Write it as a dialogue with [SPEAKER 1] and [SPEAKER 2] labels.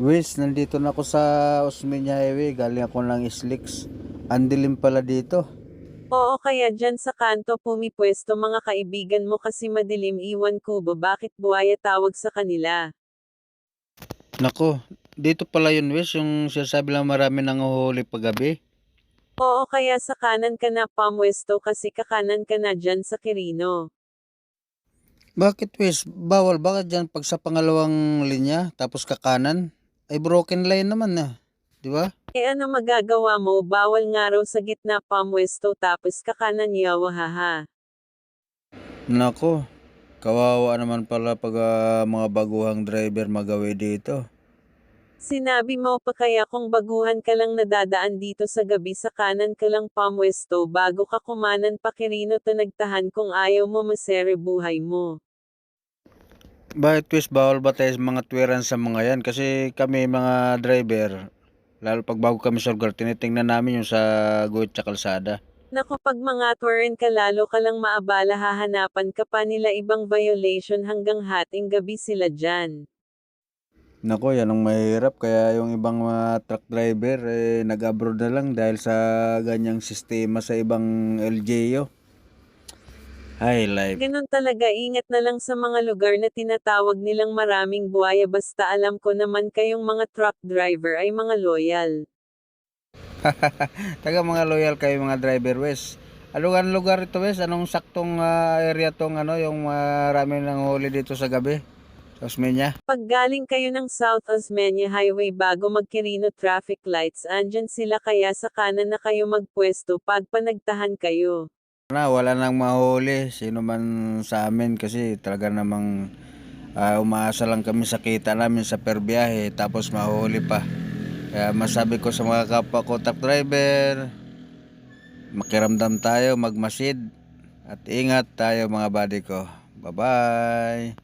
[SPEAKER 1] Wes, nandito na ako sa Osmeña Highway. Galing ako ng Islix. Andilim pala dito.
[SPEAKER 2] Oo kaya dyan sa kanto pumipwesto mga kaibigan mo kasi madilim iwan kubo bakit buhaya tawag sa kanila.
[SPEAKER 1] Nako, dito pala yun Wes, yung sinasabi lang marami nang uhuli paggabi.
[SPEAKER 2] Oo kaya sa kanan ka na pamwesto kasi kakanan ka na dyan sa Quirino.
[SPEAKER 1] Bakit Wes? Bawal ba dyan pag sa pangalawang linya tapos kakanan? Ay broken line naman na. Di ba?
[SPEAKER 2] E ano magagawa mo bawal nga raw sa gitna pamwesto tapos kakanan yawa haha.
[SPEAKER 1] Nako, kawawa naman pala pag ah, mga baguhang driver magawi dito.
[SPEAKER 2] Sinabi mo pa kaya kung baguhan ka lang nadadaan dito sa gabi sa kanan ka lang pamwesto bago ka kumanan pa Quirino tanagtahan kung ayaw mo masere buhay mo.
[SPEAKER 1] Bakit Wes, bawal ba tayo mga twiran sa mga yan? Kasi kami mga driver, lalo pag bago kami sa lugar, tinitingnan namin yung sa guhit sa kalsada.
[SPEAKER 2] Naku pag mga turin ka lalo ka lang maabala hahanapan ka pa nila ibang violation hanggang hating gabi sila dyan.
[SPEAKER 1] Nako, yan ang mahirap. Kaya yung ibang mga truck driver, eh, nag-abroad na lang dahil sa ganyang sistema sa ibang LGU. High life.
[SPEAKER 2] Ganun talaga ingat na lang sa mga lugar na tinatawag nilang maraming buhaya basta alam ko naman kayong mga truck driver ay mga loyal.
[SPEAKER 1] Taga mga loyal kayo mga driver, Wes. Anong lugar ito, Wes? Anong saktong ah, area tong ano, yung marami nang huli dito sa gabi? Osmeña?
[SPEAKER 2] Pag galing kayo ng South Osmeña Highway bago magkirino traffic lights andyan sila kaya sa kanan na kayo magpwesto pag panagtahan kayo.
[SPEAKER 1] Na wala nang mahuli. Sino man sa amin kasi talaga namang ah, umaasa lang kami sa kita namin sa per biyahe tapos mahuli pa. Kaya masabi ko sa mga kapwa ko truck driver makiramdam tayo magmasid. At ingat tayo mga buddy ko. Bye bye